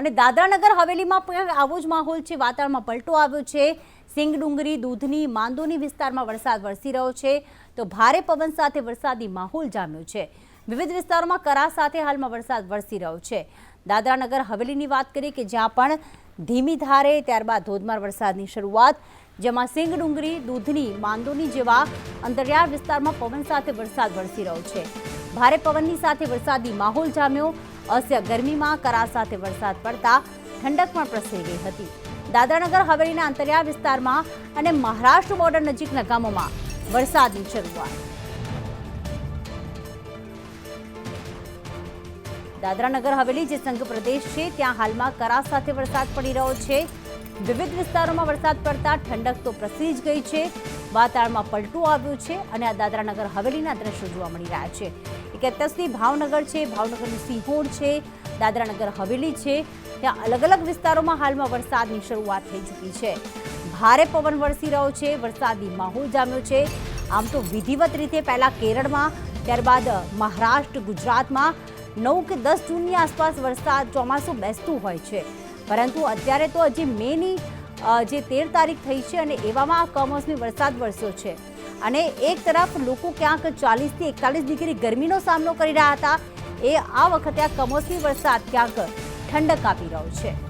અને દાદરાનગર હવેલીમાં પણ આવો જ માહોલ છે. વાતાવરણમાં પલટો આવ્યો છે. સિંગડુંગરી દૂધની, માંદોની વિસ્તારમાં વરસાદ વરસી રહ્યો છે. તો ભારે પવન સાથે વરસાદી માહોલ જામ્યો છે. વિવિધ વિસ્તારોમાં કરા સાથે હાલમાં વરસાદ વરસી રહ્યો છે. દાદરાનગર હવેલીની વાત કરીએ કે જ્યાં પણ ધીમી ધારે ત્યારબાદ ધોધમાર વરસાદની શરૂઆત, જેમાં સિંગડુંગરી દૂધની, માંદોની જેવા અંતરિયાળ વિસ્તારમાં પવન સાથે વરસાદ વરસી રહ્યો છે. ભારે પવનની સાથે વરસાદી માહોલ જામ્યો. અસ્ય ગરમીમાં કરા સાથે વરસાદ પડતા ઠંડક પણ પ્રસરી ગઈ હતી. દાદરાનગર, હવેલીના અંતરિયાળ વિસ્તારમાં અને મહારાષ્ટ્ર બોર્ડર નજીકના ગામોમાં વરસાદની શરૂઆત. દાદરાનગર, હવેલી જે સંઘ પ્રદેશ છે, ત્યાં હાલમાં કરા સાથે વરસાદ પડી રહ્યો છે. વિવિધ વિસ્તારોમાં વરસાદ પડતા ઠંડક તો પ્રસરી જ ગઈ છે. વાતાવરણમાં પલટું આવ્યું છે અને આ દાદરાનગર, હવેલીના દ્રશ્યો જોવા મળી રહ્યા છે. અત્યારથી ભાવનગર છે, ભાવનગરની સિંહોર છે, દાદરાનગર હવેલી છે. ત્યાં અલગ અલગ વિસ્તારોમાં હાલમાં વરસાદની શરૂઆત થઈ ચૂકી છે. ભારે પવન વરસી રહ્યો છે, વરસાદી માહોલ જામ્યો છે. આમ તો વિધિવત રીતે પહેલાં કેરળમાં, ત્યારબાદ મહારાષ્ટ્ર, ગુજરાતમાં નવ કે દસ જૂનની આસપાસ વરસાદ ચોમાસું બેસતું હોય છે. પરંતુ અત્યારે તો હજી મેની જે તેર તારીખ થઈ છે અને એવામાં કમોસમી વરસાદ વરસ્યો છે. અને એક તરફ લોકો ક્યાંક ચાલીસથી એકતાલીસ ડિગ્રી ગરમીનો સામનો કરી રહ્યા હતા. એ આ વખતે આ કમોસમી વરસાદ ક્યાંક ઠંડક આપી રહ્યો છે.